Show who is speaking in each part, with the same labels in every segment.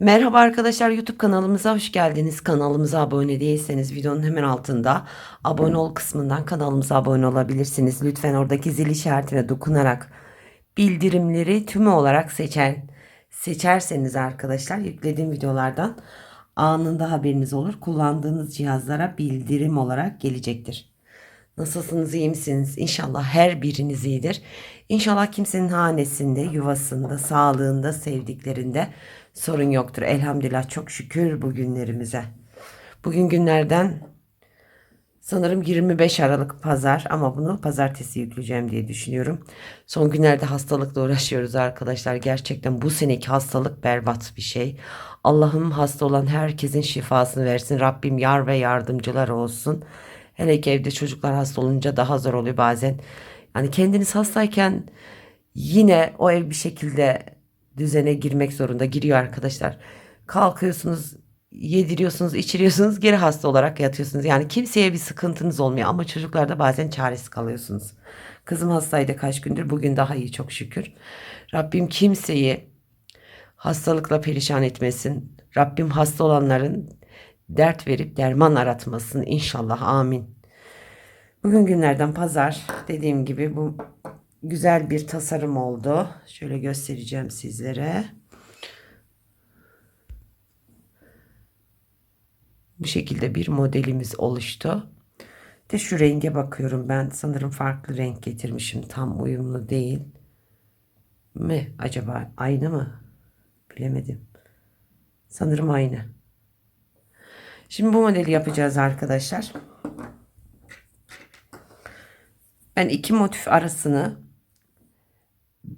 Speaker 1: Merhaba arkadaşlar YouTube kanalımıza hoş geldiniz. Kanalımıza abone değilseniz videonun hemen altında abone ol kısmından kanalımıza abone olabilirsiniz. Lütfen oradaki zil işaretine dokunarak bildirimleri tümü olarak seçen seçerseniz arkadaşlar yüklediğim videolardan anında haberiniz olur. Kullandığınız cihazlara bildirim olarak gelecektir. Nasılsınız, iyi misiniz? İnşallah her biriniz iyidir. İnşallah kimsenin hanesinde, yuvasında, sağlığında, sevdiklerinde sorun yoktur. Elhamdülillah çok şükür bu günlerimize. Bugün günlerden sanırım 25 Aralık pazar ama bunu pazartesi yükleyeceğim diye düşünüyorum. Son günlerde hastalıkla uğraşıyoruz arkadaşlar. Gerçekten bu seneki hastalık berbat bir şey. Allah'ım hasta olan herkesin şifasını versin. Rabbim yar ve yardımcılar olsun. Hele ki evde çocuklar hasta olunca daha zor oluyor bazen. Yani kendiniz hastayken yine o ev bir şekilde düzene girmek zorunda giriyor arkadaşlar. Kalkıyorsunuz, yediriyorsunuz, içiriyorsunuz, geri hasta olarak yatıyorsunuz. Yani kimseye bir sıkıntınız olmuyor ama çocuklarda bazen çaresiz kalıyorsunuz. Kızım hastaydı kaç gündür, bugün daha iyi çok şükür. Rabbim kimseyi hastalıkla perişan etmesin. Rabbim hasta olanların dert verip derman aratmasın inşallah amin. Bugün günlerden pazar dediğim gibi bu güzel bir tasarım oldu. Şöyle göstereceğim sizlere. Bu şekilde bir modelimiz oluştu. De şu renge bakıyorum ben. Sanırım farklı renk getirmişim. Tam uyumlu değil. Mi acaba? Aynı mı? Bilemedim. Sanırım aynı. Şimdi bu modeli yapacağız arkadaşlar. Ben iki motif arasını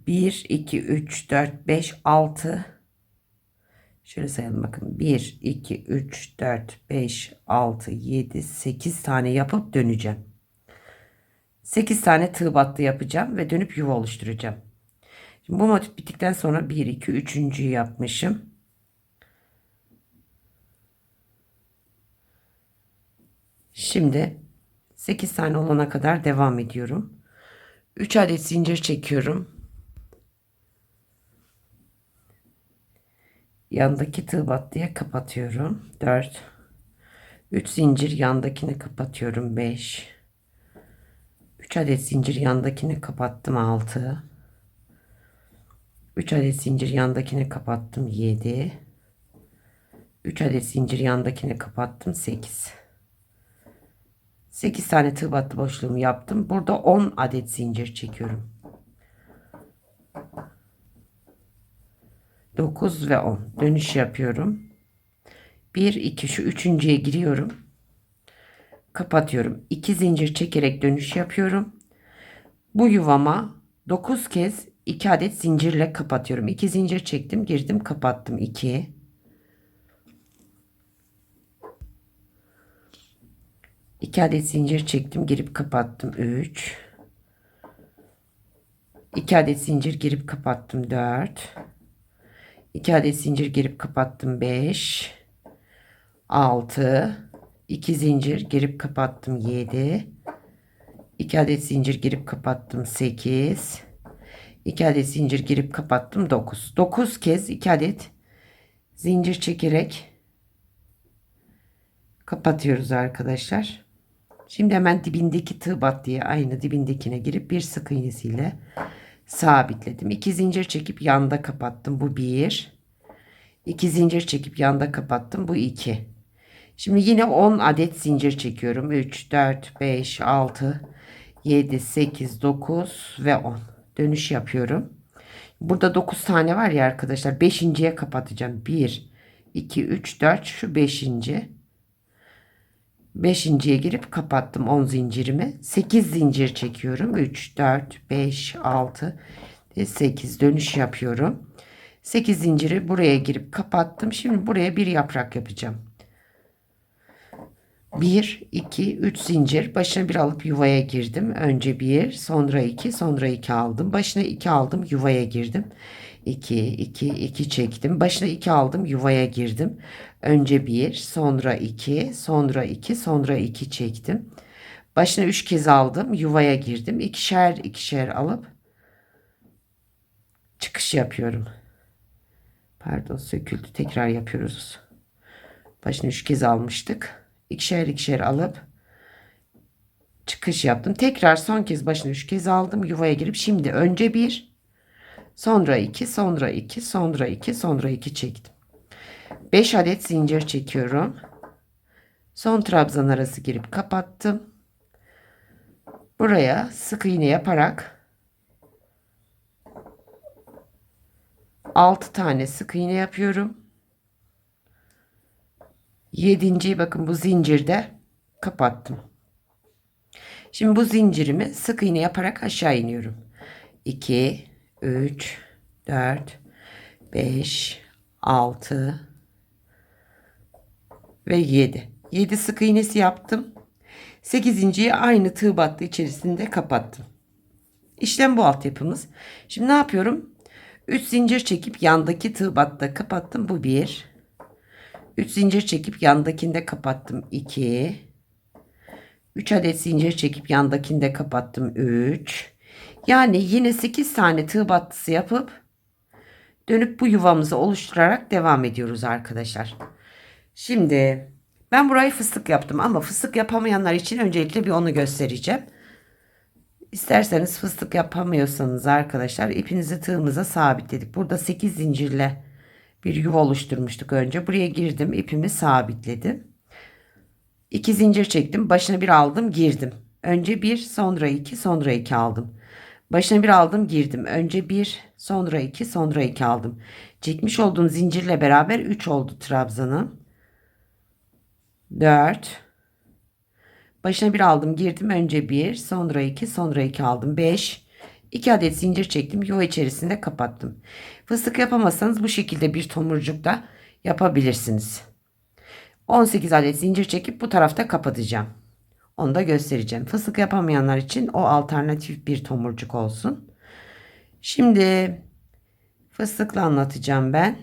Speaker 1: 1 2 3 4 5 6 Şöyle sayalım bakın. 1, 2, 3, 4, 5, 6, 7, 8 tane yapıp döneceğim. 8 tane tığ battı yapacağım ve dönüp yuva oluşturacağım. Şimdi bu motif bittikten sonra 1, 2, 3. yapmışım. Şimdi 8 tane olana kadar devam ediyorum. 3 adet zincir çekiyorum. Yandaki tığ battıya kapatıyorum. 4 3 zincir yandakini kapatıyorum. 5 3 adet zincir yandakini kapattım. 6 3 adet zincir yandakini kapattım. 7 3 adet zincir yandakini kapattım. 8 8 tane tığ battı boşluğumu yaptım. Burada 10 adet zincir çekiyorum. 9 ve 10 dönüş yapıyorum. 1 2 şu üçüncüye giriyorum. Kapatıyorum. 2 zincir çekerek dönüş yapıyorum. Bu yuvama 9 kez 2 adet zincirle kapatıyorum. 2 zincir çektim, girdim, kapattım. 2 2 adet zincir çektim, girip kapattım. 3 2 adet zincir girip kapattım. 4 2 adet zincir girip kapattım 5 6 2 zincir girip kapattım 7 2 adet zincir girip kapattım 8 2 adet zincir girip kapattım 9 9 kez 2 adet zincir çekerek kapatıyoruz arkadaşlar. Şimdi hemen dibindeki tığ battıya aynı dibindekine girip bir sık iğnesiyle sabitledim. 2 zincir çekip yanda kapattım. Bu 1. 2 zincir çekip yanda kapattım. Bu 2. Şimdi yine 10 adet zincir çekiyorum. 3, 4, 5, 6, 7, 8, 9 ve 10. Dönüş yapıyorum. Burada 9 tane var ya arkadaşlar. 5.ye kapatacağım. 1, 2, 3, 4. Şu 5. 5.ye girip kapattım 10 zincirimi. 8 zincir çekiyorum. 3, 4, 5, 6 ve 8 dönüş yapıyorum. 8 zinciri buraya girip kapattım. Şimdi buraya bir yaprak yapacağım. 1, 2, 3 zincir. Başına bir alıp yuvaya girdim. Önce 1, sonra 2, sonra 2 aldım. Başına 2 aldım, yuvaya girdim. 2, 2, 2 çektim. Başına 2 aldım, yuvaya girdim. Önce 1, sonra 2, sonra 2, sonra 2 çektim. Başına 3 kez aldım, yuvaya girdim. İkişer ikişer alıp çıkış yapıyorum. Pardon söküldü. Tekrar yapıyoruz. Başını üç kez almıştık. İkişer ikişer alıp çıkış yaptım. Tekrar son kez başını üç kez aldım. Yuvaya girip şimdi önce bir sonra iki sonra iki sonra iki sonra iki çektim. 5 adet zincir çekiyorum. Son trabzan arası girip kapattım. Buraya sık iğne yaparak 6 tane sık iğne yapıyorum. 7. bakın bu zincirde kapattım. Şimdi bu zincirimi sık iğne yaparak aşağı iniyorum. 2 3 4 5 6 ve 7. 7 sık iğnesi yaptım. 8.yi aynı tığ battı içerisinde kapattım. İşlem bu altyapımız. Şimdi ne yapıyorum? 3 zincir çekip yandaki tığ batta kapattım. Bu 1. 3 zincir çekip yandakinde kapattım. 2. 3 adet zincir çekip yandakinde kapattım. 3. Yani yine 8 tane tığ battısı yapıp dönüp bu yuvamızı oluşturarak devam ediyoruz arkadaşlar. Şimdi ben burayı fıstık yaptım ama fıstık yapamayanlar için öncelikle bir onu göstereceğim. İsterseniz fıstık yapamıyorsanız arkadaşlar ipinizi tığımıza sabitledik. Burada 8 zincirle bir yuva oluşturmuştuk önce. Buraya girdim ipimi sabitledim. 2 zincir çektim. Başına bir aldım girdim. Önce bir sonra iki sonra iki aldım. Başına bir aldım girdim. Önce bir sonra iki sonra iki aldım. Çekmiş olduğum zincirle beraber 3 oldu trabzanım. 4 Başına bir aldım girdim. Önce 1 sonra 2 sonra 2 aldım. 5 2 adet zincir çektim. Yuva içerisinde kapattım. Fıstık yapamazsanız bu şekilde bir tomurcuk da yapabilirsiniz. 18 adet zincir çekip bu tarafta kapatacağım. Onu da göstereceğim. Fıstık yapamayanlar için o alternatif bir tomurcuk olsun. Şimdi fıstıkla anlatacağım ben.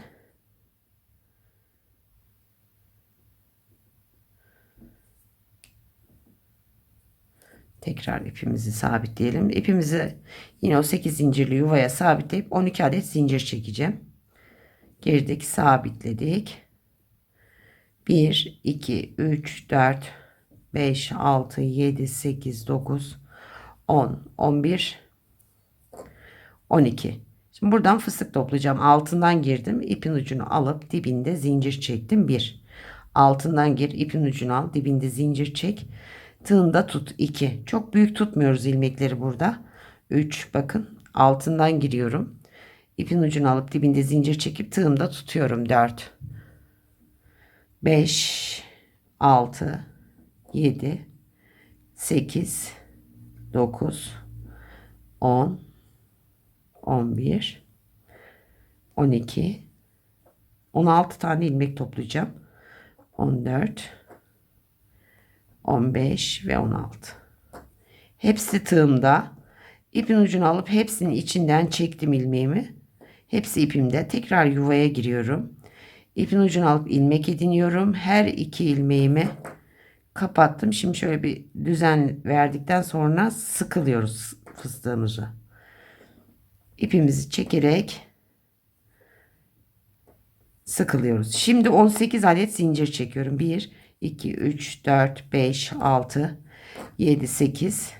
Speaker 1: Tekrar ipimizi sabitleyelim. İpimizi yine o 8 zincirli yuvaya sabitleyip 12 adet zincir çekeceğim. Gerideki sabitledik. 1, 2, 3, 4, 5, 6, 7, 8, 9, 10, 11, 12. Şimdi buradan fıstık toplayacağım. Altından girdim. ipin ucunu alıp dibinde zincir çektim. 1. Altından gir. ipin ucunu al. Dibinde zincir çek. Tığında tut 2. Çok büyük tutmuyoruz ilmekleri burada. 3 bakın altından giriyorum. İpin ucunu alıp dibinde zincir çekip tığımda tutuyorum 4. 5 6 7 8 9 10 11 12 16 tane ilmek toplayacağım. 14 15 ve 16. Hepsi tığımda. İpin ucunu alıp hepsinin içinden çektim ilmeğimi. Hepsi ipimde. Tekrar yuvaya giriyorum. İpin ucunu alıp ilmek ediniyorum. Her iki ilmeğimi kapattım. Şimdi şöyle bir düzen verdikten sonra sıkılıyoruz fıstığımızı. İpimizi çekerek sıkılıyoruz. Şimdi 18 adet zincir çekiyorum. 1 2, 3, 4, 5, 6, 7, 8,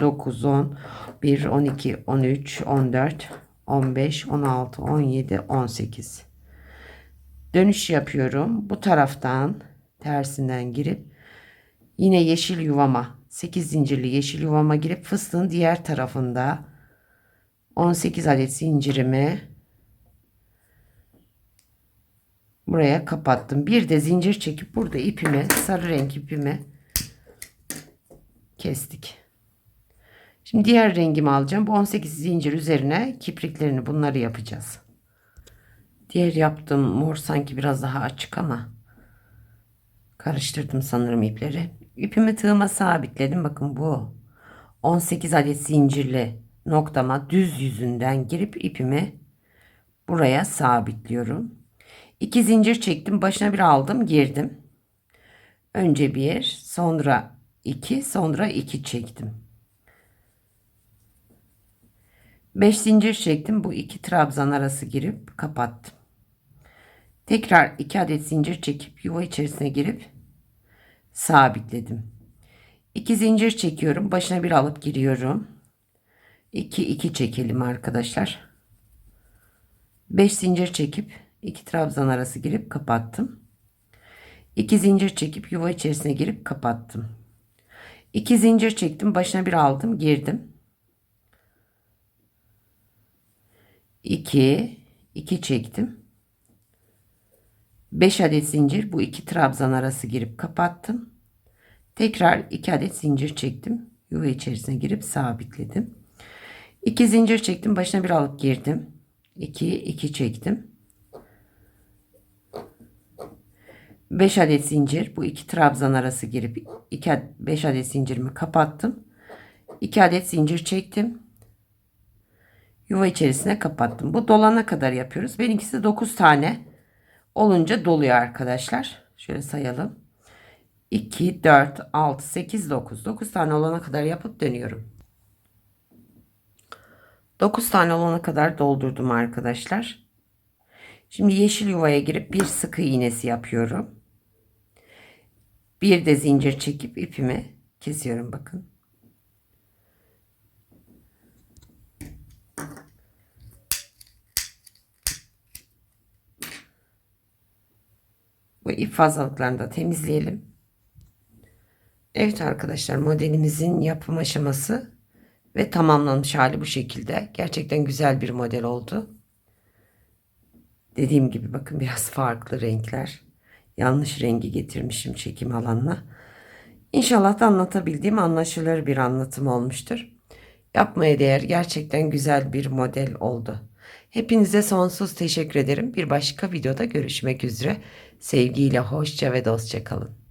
Speaker 1: 9, 10, 1, 12, 13, 14, 15, 16, 17, 18. Dönüş yapıyorum. Bu taraftan tersinden girip yine yeşil yuvama 8 zincirli yeşil yuvama girip fıstığın diğer tarafında 18 adet zincirimi buraya kapattım. Bir de zincir çekip burada ipimi sarı renk ipimi kestik. Şimdi diğer rengimi alacağım. Bu 18 zincir üzerine kipriklerini bunları yapacağız. Diğer yaptığım mor sanki biraz daha açık ama karıştırdım sanırım ipleri. İpimi tığıma sabitledim. Bakın bu 18 adet zincirli noktama düz yüzünden girip ipimi buraya sabitliyorum. 2 zincir çektim. Başına bir aldım. Girdim. Önce bir, sonra iki, sonra iki çektim. 5 zincir çektim. Bu iki trabzan arası girip kapattım. Tekrar 2 adet zincir çekip yuva içerisine girip sabitledim. 2 zincir çekiyorum. Başına bir alıp giriyorum. 2 2 çekelim arkadaşlar. 5 zincir çekip 2 trabzan arası girip kapattım. 2 zincir çekip yuva içerisine girip kapattım. 2 zincir çektim, başına bir aldım, girdim. 2 2 çektim. 5 adet zincir bu iki trabzan arası girip kapattım. Tekrar 2 adet zincir çektim. Yuva içerisine girip sabitledim. 2 zincir çektim. Başına bir alıp girdim. 2 2 çektim. 5 adet zincir bu iki trabzan arası girip 2 5 adet zincirimi kapattım. 2 adet zincir çektim. Yuva içerisine kapattım. Bu dolana kadar yapıyoruz. Benimkisi 9 tane olunca doluyor arkadaşlar. Şöyle sayalım. 2, 4, 6, 8, 9. 9 tane olana kadar yapıp dönüyorum. 9 tane olana kadar doldurdum arkadaşlar. Şimdi yeşil yuvaya girip bir sık iğnesi yapıyorum. Bir de zincir çekip ipimi kesiyorum bakın. Bu ip fazlalıklarını da temizleyelim. Evet arkadaşlar modelimizin yapım aşaması ve tamamlanmış hali bu şekilde. Gerçekten güzel bir model oldu. Dediğim gibi bakın biraz farklı renkler. Yanlış rengi getirmişim çekim alanına. İnşallah da anlatabildiğim anlaşılır bir anlatım olmuştur. Yapmaya değer gerçekten güzel bir model oldu. Hepinize sonsuz teşekkür ederim. Bir başka videoda görüşmek üzere. Sevgiyle hoşça ve dostça kalın.